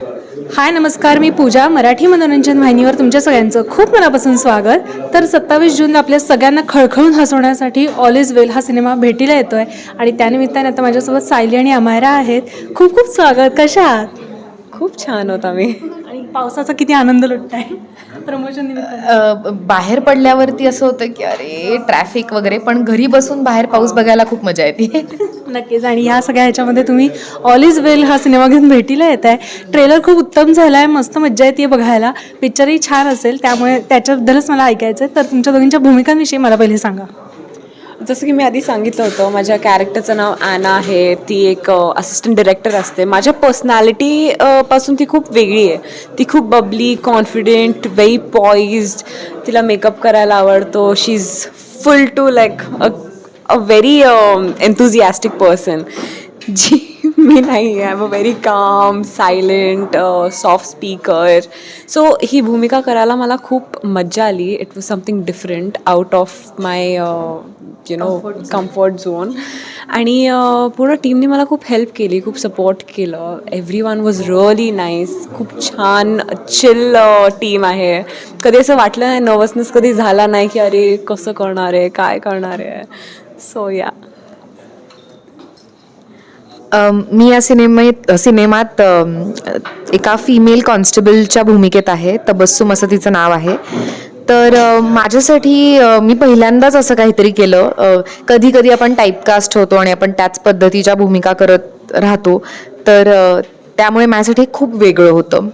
हाय नमस्कार मी पूजा मराठी मनोरंजन वाहिनीवर तुमच्या सगळ्यांचं खूप मनापासून स्वागत. तर सत्तावीस जून आपल्या सगळ्यांना खळखळून हसवण्यासाठी ऑल इज वेल हा सिनेमा भेटीला येतो आहे आणि त्यानिमित्ताने आता माझ्यासोबत सायली आणि अमायरा आहेत. खूप खूप स्वागत कशा आहात? खूप छान होता मी आणि पावसाचा किती आनंद लुटताय प्रमोशन बाहेर पडल्यावरती असं होतं की अरे ट्रॅफिक वगैरे पण घरी बसून बाहेर पाऊस बघायला खूप मजा येते. नक्कीच. आणि ह्या सगळ्या ह्याच्यामध्ये तुम्ही ऑल इज वेल हा सिनेमा घेऊन भेटीला येत आहे ट्रेलर खूप उत्तम झाला आहे मस्त मज्जा येते बघायला. पिक्चरही छान असेल त्यामुळे त्याच्याबद्दलच मला ऐकायचं आहे तर तुमच्या दोघींच्या भूमिकांविषयी मला पहिले सांगा. जसं की मी आधी सांगितलं होतं माझ्या कॅरेक्टरचं नाव ॲना आहे ती एक असिस्टंट डिरेक्टर असते. माझ्या पर्सनॅलिटी पासून ती खूप वेगळी आहे. ती खूप बबली कॉन्फिडेंट वेरी पॉइज्ड तिला मेकअप करायला आवडतो. She is full to like a very enthusiastic person जी मी नाही I am a very calm silent soft speaker so ही भूमिका करायला मला खूप मज्जा आली. It was something different out of my you know comfort zone आणि अ, पूर्ण टीमने मला खूप हेल्प केली खूप सपोर्ट केलं. Every one was really nice खूप छान चिल टीम आहे. कधी असं वाटलं नाही नर्वसनेस कधी झाला नाही की अरे कसं करणार आहे काय करणार आहे? सो या मी या सिनेमेत सिनेमात एका फिमेल कॉन्स्टेबलच्या भूमिकेत आहे. तबस्सुम असं तिचं नाव आहे. तर माझ्यासाठी मी पहिल्यांदाच असं काहीतरी केलं. कधी कधी आपण टाईपकास्ट होतो आणि आपण त्याच पद्धतीच्या भूमिका करत राहतो. तर त्यामुळे माझ्यासाठी खूप वेगळं होतं.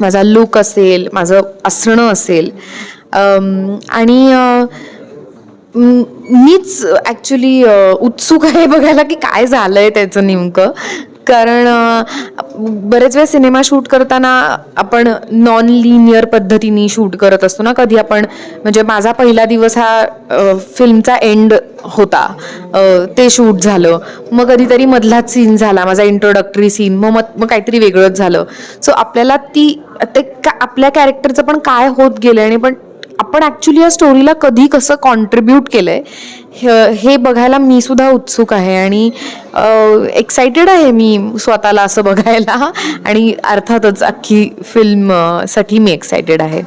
माझा लुक असेल माझं असणं असेल. आणि मीच ॲक्च्युली उत्सुक आहे बघायला की काय झालं आहे त्याचं नेमकं. कारण बरेच वेळा सिनेमा शूट करताना आपण नॉन लिनियर पद्धतीने शूट करत असतो ना. कधी आपण म्हणजे माझा पहिला दिवस हा फिल्मचा एंड होता. ते शूट झालं. मग कधीतरी मधलाच सीन झाला माझा इंट्रोडक्टरी सीन मग मग मग काहीतरी वेगळंच झालं. सो आपल्याला ती ते का आपल्या कॅरेक्टरचं पण काय होत गेलं आणि पण आपण ॲक्च्युली या स्टोरीला कधी कसं कॉन्ट्रीब्यूट केलं आहे हे बघायला मी सुद्धा उत्सुक आहे. आणि एक्सायटेड आहे मी स्वतःला असं बघायला. आणि अर्थातच अख्खी फिल्मसाठी मी एक्सायटेड आहे.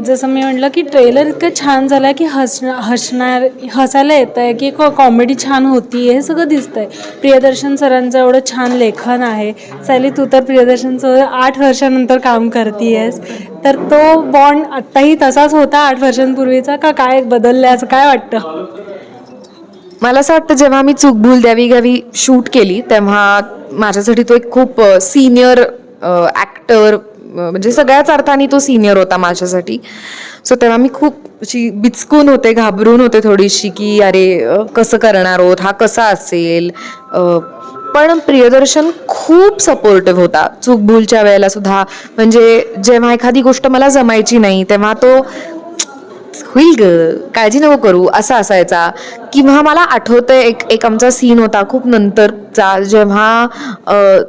जसं मी म्हटलं की ट्रेलर इतकं छान झालं आहे की हसणं हसणार हसायला येतं आहे की कॉमेडी छान होती हे सगळं दिसतं आहे प्रियदर्शन सरांचं एवढं छान लेखन आहे. सॅली तू तर प्रियदर्शनसोबत आठ वर्षानंतर काम करते आहेस तर तो बॉन्ड आत्ताही तसाच होता आठ वर्षांपूर्वीचा का काय बदलल्याचं असं काय वाटतं? मला असं वाटतं जेव्हा मी चूक भूल द्यावी घ्यावी शूट केली तेव्हा माझ्यासाठी तो एक खूप सिनियर ॲक्टर म्हणजे सगळ्याच अर्थाने तो सिनियर होता माझ्यासाठी. सो तेव्हा मी खूप अशी बिचकून होते घाबरून होते थोडीशी की अरे कसं करणार आहोत? हा कसा असेल? पण प्रियदर्शन खूप सपोर्टिव्ह होता. चूक भूलच्या वेळेला सुद्धा. म्हणजे जेव्हा एखादी गोष्ट मला जमायची नाही तेव्हा तो होईल ग काळजी नको करू असा असायचा. किंवा मला आठवतंय एक एक आमचा सीन होता खूप नंतरचा जेव्हा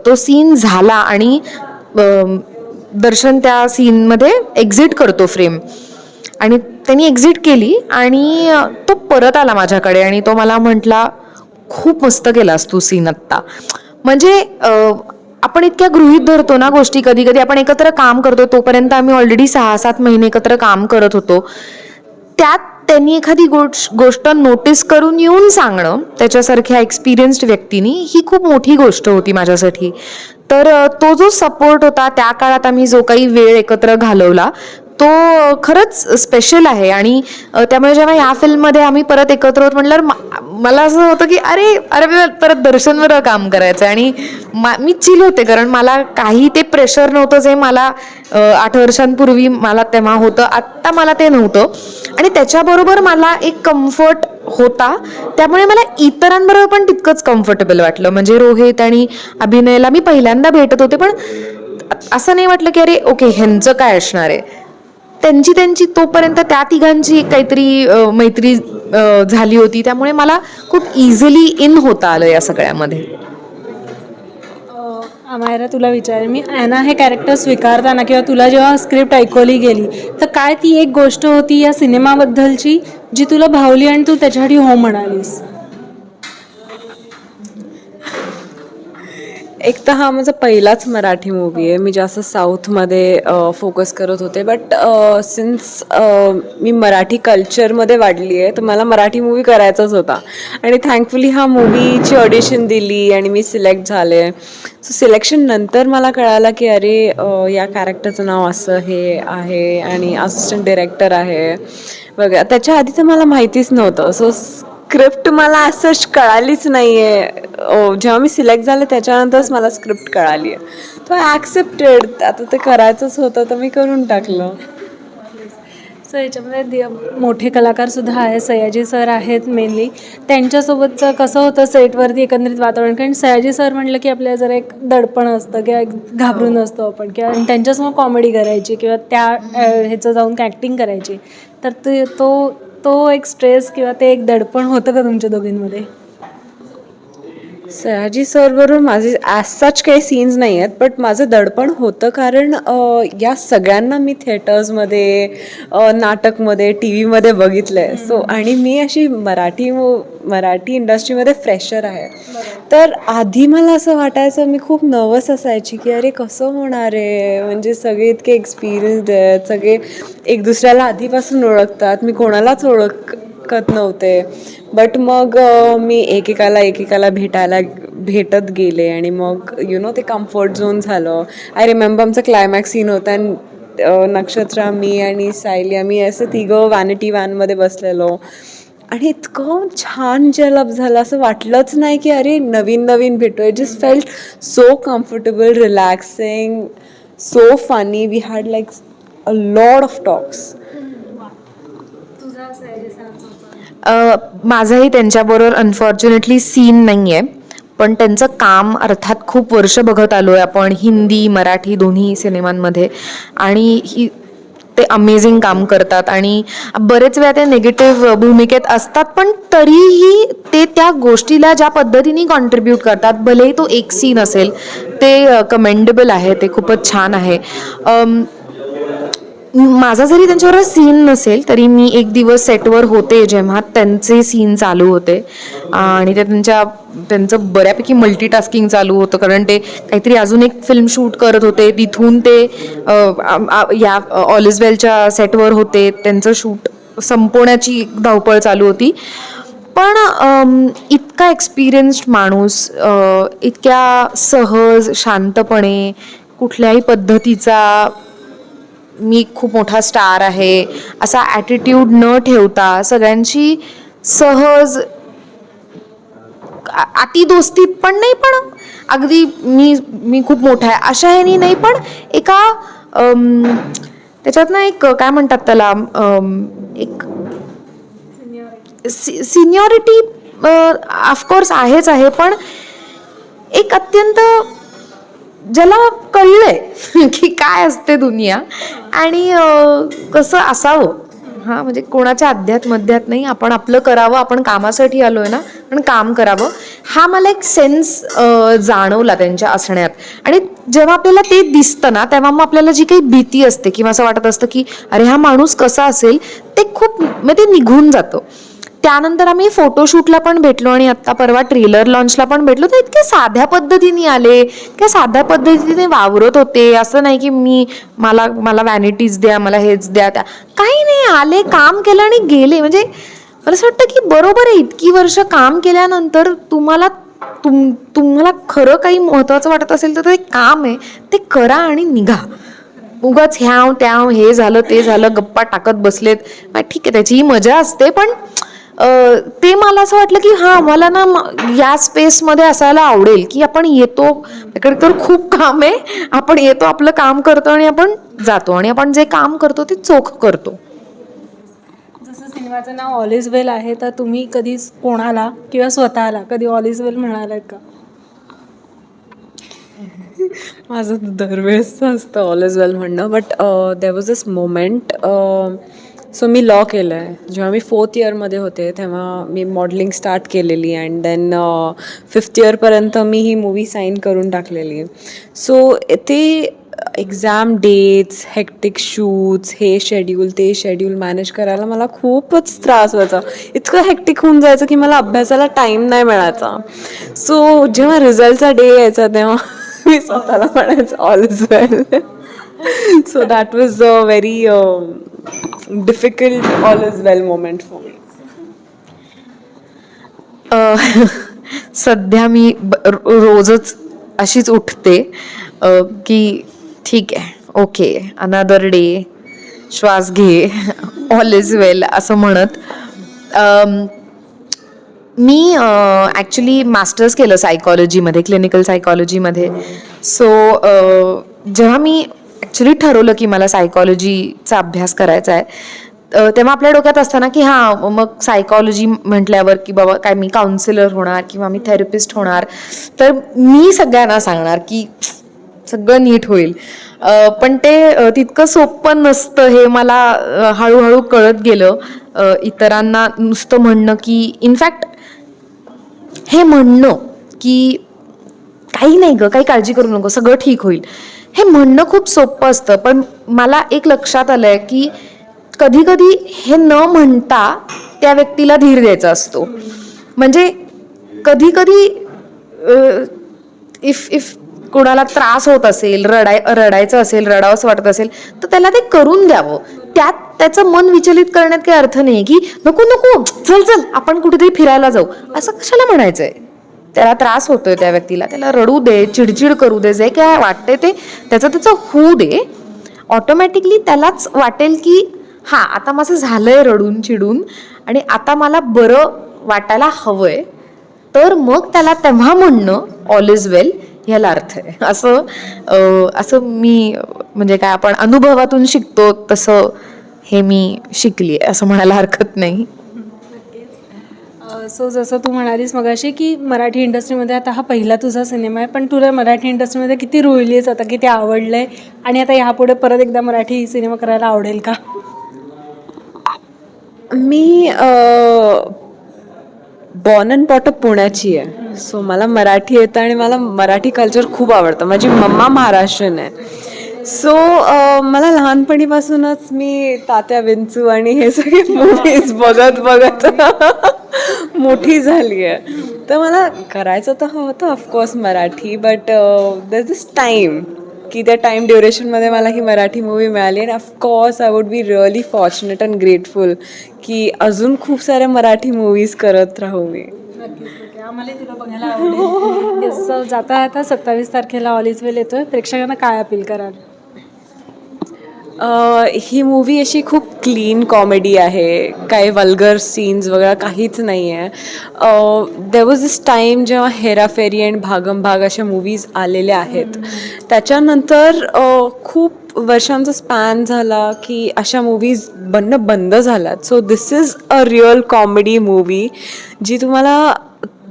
तो सीन झाला आणि दर्शन त्या सीनमध्ये एक्झिट करतो फ्रेम आणि त्यांनी एक्झिट केली आणि तो परत आला माझ्याकडे आणि तो मला म्हटला खूप मस्त केलास तू सीन आत्ता. म्हणजे आपण इतक्या गृहीत धरतो ना गोष्टी कधी कधी आपण एकत्र काम करतो तोपर्यंत आम्ही ऑलरेडी सहा सात महिने एकत्र काम करत होतो. त्यात त्यांनी एखादी गोष्ट गोष्ट नोटीस करून येऊन सांगणं त्याच्यासारख्या एक्सपिरियन्स्ड व्यक्तीनी ही खूप मोठी गोष्ट होती माझ्यासाठी. तर तो जो सपोर्ट होता त्या काळात आम्ही जो काही वेळ एकत्र घालवला तो खरंच स्पेशल आहे. आणि त्यामुळे जेव्हा या फिल्ममध्ये आम्ही परत एकत्र होत म्हटल्यावर मा- मला असं होतं की अरे अरे परत दर्शनवर काम करायचं आहे आणि मा- मी चिल होते कारण मला काही ते प्रेशर नव्हतं जे मला आठ वर्षांपूर्वी मला तेव्हा होतं. आत्ता मला ते नव्हतं. आणि त्याच्याबरोबर मला एक कम्फर्ट होता. त्यामुळे मला इतरांबरोबर पण तितकंच कम्फर्टेबल वाटलं. म्हणजे रोहित आणि अभिनयला मी पहिल्यांदा भेटत होते पण असं नाही वाटलं की अरे ओके ह्यांचं काय असणार आहे? त्यांची त्यांची तोपर्यंत त्या तिघांची काहीतरी मैत्री झाली होती. त्यामुळे मला खूप इझिली इन होता आलं या सगळ्यामध्ये. अमायरा तुला विचार मी ॲना हे कॅरेक्टर स्वीकारताना किंवा तुला जेव्हा स्क्रिप्ट ऐकवली गेली तर काय ती एक गोष्ट होती या सिनेमाबद्दलची जी तुला भावली आणि तू त्याच्यासाठी हो म्हणालीस? एक तर हा माझा पहिलाच मराठी मूवी आहे. मी जास्त साऊथमध्ये फोकस करत होते. बट सिन्स मी मराठी कल्चरमध्ये वाढली आहे तर मला मराठी मूवी करायचाच होता. आणि थँकफुली हा मूवीची ऑडिशन दिली आणि मी सिलेक्ट झाले. सो सिलेक्शन नंतर मला कळालं की अरे या कॅरेक्टरचं नाव असं हे आहे आणि असिस्टंट डिरेक्टर आहे वगैरे. त्याच्या आधी तर मला माहितीच नव्हतं. सो स्क्रिप्ट मला असं कळालीच नाही आहे जेव्हा मी सिलेक्ट झाले त्याच्यानंतरच मला स्क्रिप्ट कळाली. आहे तो ॲक्सेप्टेड आता ते करायचंच होतं तर मी करून टाकलं. सो याच्यामध्ये मोठे कलाकारसुद्धा आहे सयाजी सर आहेत मेनली त्यांच्यासोबतचं कसं होतं सेटवरती एकंदरीत वातावरण? कारण सयाजी सर म्हटलं की आपल्याला जरा एक दडपण असतं किंवा एक घाबरून असतो आपण. किंवा त्यांच्यासमोर कॉमेडी करायची किंवा त्या ह्याचं जाऊन ॲक्टिंग करायची. तर ते तो तो एक स्ट्रेस किंवा ते एक दडपण होतं का तुमच्या दोघींमध्ये? सयाजी सरबरोबर माझे ॲज सच काही सीन्स नाही आहेत बट माझं दडपण होतं कारण या सगळ्यांना मी थिएटर्समध्ये नाटकमध्ये टी व्हीमध्ये बघितलं आहे सो आणि मी अशी मराठी मू मराठी इंडस्ट्रीमध्ये फ्रेशर आहे. तर आधी मला असं वाटायचं मी खूप नर्वस असायची की अरे कसं होणार आहे? म्हणजे सगळे इतके एक्सपिरियन्स्ड आहेत सगळे एक दुसऱ्याला आधीपासून ओळखतात मी कोणालाच ओळख कत नव्हते. बट मग मी एकेकाला एकेकाला भेटायला भेटत गेले आणि मग यु नो ते कम्फर्ट झोन झालं. आय रिमेंबर आमचं क्लायमॅक्स सीन होता आणि नक्षत्रा मी आणि सायली आम्ही असं तिघं वॅनिटी वॅनमध्ये बसलेलो. आणि इतकं छान जलप झालं. असं वाटलंच नाही की अरे नवीन नवीन भेटोय. Just felt so comfortable relaxing so funny we had like a lot of talks uh, माझाही त्यांच्याबरोबर अनफॉर्च्युनेटली सीन नाही आहे पण त्यांचं काम अर्थात खूप वर्ष बघत आलो आहे आपण हिंदी मराठी दोन्ही सिनेमांमध्ये. आणि ही ते अमेझिंग काम करतात. आणि बरेच वेळा ते निगेटिव्ह भूमिकेत असतात पण तरीही ते त्या गोष्टीला ज्या पद्धतीने कॉन्ट्रीब्यूट करतात भलेही तो एक सीन असेल ते कमेंडेबल आहे ते खूपच छान आहे. माझा जरी त्यांच्यावर सीन नसेल तरी मी एक दिवस सेटवर होते जेव्हा त्यांचे सीन चालू होते. आणि ते त्यांच्या त्यांचं बऱ्यापैकी मल्टीटास्किंग चालू होतं कारण ते काहीतरी अजून एक फिल्म शूट करत होते. तिथून ते या ऑल इज वेलच्या सेटवर होते. त्यांचं शूट संपवण्याची धावपळ चालू होती. पण इतका एक्सपिरियन्स्ड माणूस इतक्या सहज शांतपणे कुठल्याही पद्धतीचा मी खूप मोठा स्टार आहे असा ॲटिट्यूड न ठेवता सगळ्यांशी सहज आ- अति पण नाही पण अगदी मी मी खूप मोठा आहे अशा ह्यानी नाही पण एका त्याच्यात ना एक काय म्हणतात त्याला एक सिनियॉरिटी ऑफकोर्स आहेच आहे पण एक अत्यंत ज्याला कळलंय की काय असते दुनिया. आणि कसं असावं? हां म्हणजे कोणाच्या अध्यात मध्यात नाही आपण आपलं करावं आपण कामासाठी आलो आहे ना पण काम करावं. हा मला एक सेन्स जाणवला त्यांच्या असण्यात. आणि जेव्हा आपल्याला ते दिसतं ना तेव्हा मग आपल्याला जी काही भीती असते किंवा असं वाटत असतं की अरे हा माणूस कसा असेल? ते खूप म्हणजे ते निघून जातं. त्यानंतर आम्ही फोटोशूटला पण भेटलो आणि आत्ता परवा ट्रेलर लॉन्चला पण भेटलो. तर इतके साध्या पद्धतीने आले किंवा साध्या पद्धतीने वावरत होते. असं नाही की मी मला मला व्हॅनिटीज द्या मला हेच द्या त्या. काही नाही आले काम केलं आणि गेले. म्हणजे मला असं वाटतं की बरोबर आहे इतकी वर्ष काम केल्यानंतर तुम्हाला तुम तुम्हाला खरं काही महत्त्वाचं वाटत असेल तर ते काम आहे. ते करा आणि निघा. उगाच ह्याव त्याव हे झालं ते झालं गप्पा टाकत बसलेत. ठीक आहे त्याची मजा असते पण ते मला असं वाटलं की हां मला ना म- या स्पेसमध्ये असायला आवडेल की आपण येतो. आपल्याकडे तर खूप काम आहे. आपण येतो आपलं काम करतो आणि आपण जातो आणि आपण जे काम करतो ते चोख करतो. जसं सिनेमाचं नाव ऑल इज वेल आहे तर तुम्ही कधी कोणाला किंवा स्वतःला कधी ऑल इज वेल म्हणालात का? माझं दरवेळेसचं असतं ऑल इज वेल म्हणणं but there was this moment so me law केलं आहे जेव्हा मी फोर्थ इयरमध्ये होते तेव्हा मी मॉडलिंग स्टार्ट केलेली अँड देन फिफ्थ इयरपर्यंत मी ही मूवी साईन करून टाकलेली. सो ते एक्झाम डेट्स हेक्टिक शूट्स हे शेड्यूल ते शेड्यूल मॅनेज करायला मला खूपच त्रास व्हायचा. इतकं हेक्टिक होऊन जायचं की मला अभ्यासाला टाईम नाही मिळायचा. सो जेव्हा रिझल्टचा डे यायचा तेव्हा मी स्वतःला म्हणायचं all is well so that was a very difficult all is well moment for me uh, सध्या मी ब- रो- रोजच अशीच उठते अ, की ठीक आहे ओके अनादर डे श्वास घे ऑल इज वेल असं म्हणत. अम, मी ॲक्च्युली मास्टर्स केलं सायकॉलॉजीमध्ये क्लिनिकल सायकॉलॉजीमध्ये सो जेव्हा मी ॲक्च्युली ठरवलं की मला सायकॉलॉजीचा अभ्यास करायचा आहे. तेव्हा आपल्या डोक्यात असताना की हां मग सायकॉलॉजी म्हटल्यावर की बाबा काय मी काउन्सिलर होणार किंवा मी थेरपिस्ट होणार. तर मी सगळ्यांना सांगणार की सगळं नीट होईल. पण ते तितकं सोपं नसतं हे मला हळूहळू कळत गेलं. इतरांना नुसतं म्हणणं की इनफॅक्ट हे म्हणणं की काही नाही ग काही काळजी करू नको सगळं ठीक होईल. हे म्हणणं खूप सोपं असतं पण मला एक लक्षात आलं आहे की कधी कधी हे न म्हणता त्या व्यक्तीला धीर द्यायचा असतो. म्हणजे कधी कधी इफ इफ कोणाला त्रास होत असेल रडाय रडायचं असेल रडावंच वाटत असेल तर त्याला ते करून द्यावं. त्यात त्याचं मन विचलित करण्यात काही अर्थ नाही की नको नको चल चल आपण कुठेतरी फिरायला जाऊ. असं कशाला म्हणायचं आहे त्याला त्रास होतोय त्या व्यक्तीला. त्याला रडू दे चिडचिड करू दे जे काय वाटते ते त्याचं त्याचं होऊ दे. ऑटोमॅटिकली त्यालाच वाटेल की हां आता माझं झालंय रडून चिडून आणि आता मला बरं वाटायला हवंय. तर मग त्याला तेव्हा म्हणणं ऑल इज वेल ह्याला अर्थ आहे. असं असं मी म्हणजे काय आपण अनुभवातून शिकतो तसं हे मी शिकली असं म्हणायला हरकत नाही. सो जसं तू म्हणालीस मगाशी की मराठी इंडस्ट्रीमध्ये आता हा पहिला तुझा सिनेमा आहे पण तुला मराठी इंडस्ट्रीमध्ये किती रुळलीस आता किती आवडलं आहे आणि आता ह्यापुढे परत एकदा मराठी सिनेमा करायला आवडेल का? मी बॉर्न अँड पॉटअप पुण्याची आहे. सो मला मराठी येतं आणि मला मराठी कल्चर खूप आवडतं. माझी मम्मा महाराष्ट्रीयन आहे. सो मला लहानपणीपासूनच मी तात्या विंचू आणि हे सगळे मूवीज बघत बघत मोठी झाली आहे. तर मला करायचं तर होतं of course Marathi but there this time की त्या टाईम ड्युरेशनमध्ये मला ही मराठी मूवी मिळाली. आणि of course I would be really fortunate and grateful की अजून खूप साऱ्या मराठी मूवीज करत राहू मी. आम्हाला तुला बघायला आवडेल. Yes, जाता आता सत्तावीस तारखेला ऑल इज वेल येतोय. प्रेक्षकांना काय अपील कराल? ही मूवी अशी खूप क्लीन कॉमेडी आहे. काही वल्गर सीन्स वगैरे काहीच नाही आहे दे वॉज दिस टाईम जेव्हा हेराफेरी अँड भागम भाग अशा मूवीज आलेल्या आहेत. त्याच्यानंतर खूप वर्षांचा स्पॅन झाला की अशा मूवीज बनणं बंद झाल्यात. So this is a real comedy movie जी तुम्हाला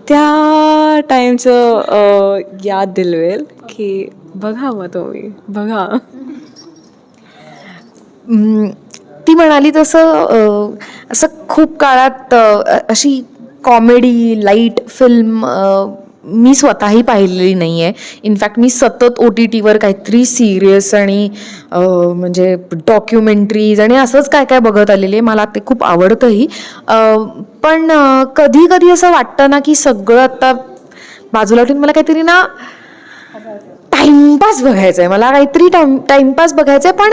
त्या टाईमचं याद दिलवेल की बघा मग तुम्ही. बघा. ती म्हणाली तसं असं खूप काळात अशी कॉमेडी लाइट फिल्म मी स्वतःही पाहिलेली नाही आहे इनफॅक्ट मी सतत ओ टी टीवर काहीतरी सिरियस आणि म्हणजे डॉक्युमेंटरीज आणि असंच काय काय बघत आलेले आहे. मला ते खूप आवडतंही. पण कधी कधी असं वाटतं ना की सगळं आता बाजूला ठेवून मला काहीतरी ना टाइमपास बघायचा आहे मला काहीतरी टाइम टाइमपास बघायचं आहे पण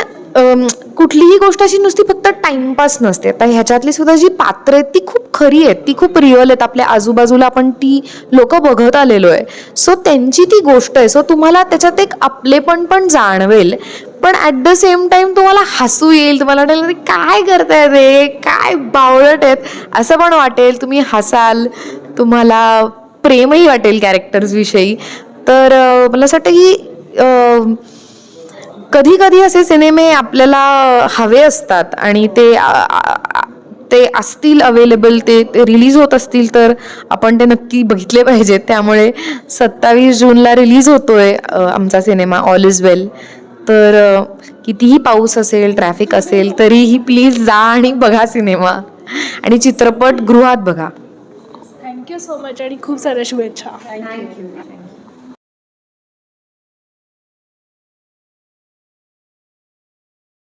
कुठलीही गोष्ट अशी नुसती फक्त टाइमपास नसते. आता ह्याच्यातली सुद्धा जी पात्र आहेत ती खूप खरी आहेत. ती खूप रिअल आहेत. आपल्या आजूबाजूला आपण ती लोक बघत आलेलो आहे. सो त्यांची ती गोष्ट आहे. सो तुम्हाला त्याच्यात एक आपलेपण पण जाणवेल. पण ॲट द सेम टाइम तुम्हाला हसू येईल. तुम्हाला वाटेल "अरे, काय करताय रे? काय बावळट आहेत? असं पण वाटेल. तुम्ही हसाल. तुम्हाला प्रेमही वाटेल कॅरेक्टर्सविषयी तर मला असं वाटतं की कधी कधी असे सिनेमे आपल्याला हवे असतात आणि ते आ- आ- ते असतील अवेलेबल ते ते रिलीज होत असतील तर आपण ते नक्की बघितले पाहिजेत. त्यामुळे सत्तावीस जूनला रिलीज होतोय आमचा सिनेमा ऑल इज वेल तर कितीही पाऊस असेल ट्रॅफिक असेल तरीही प्लीज जा आणि बघा सिनेमा. आणि चित्रपट गृहात बघा थँक्यू सो मच आणि खूप साऱ्या शुभेच्छा. थँक्यू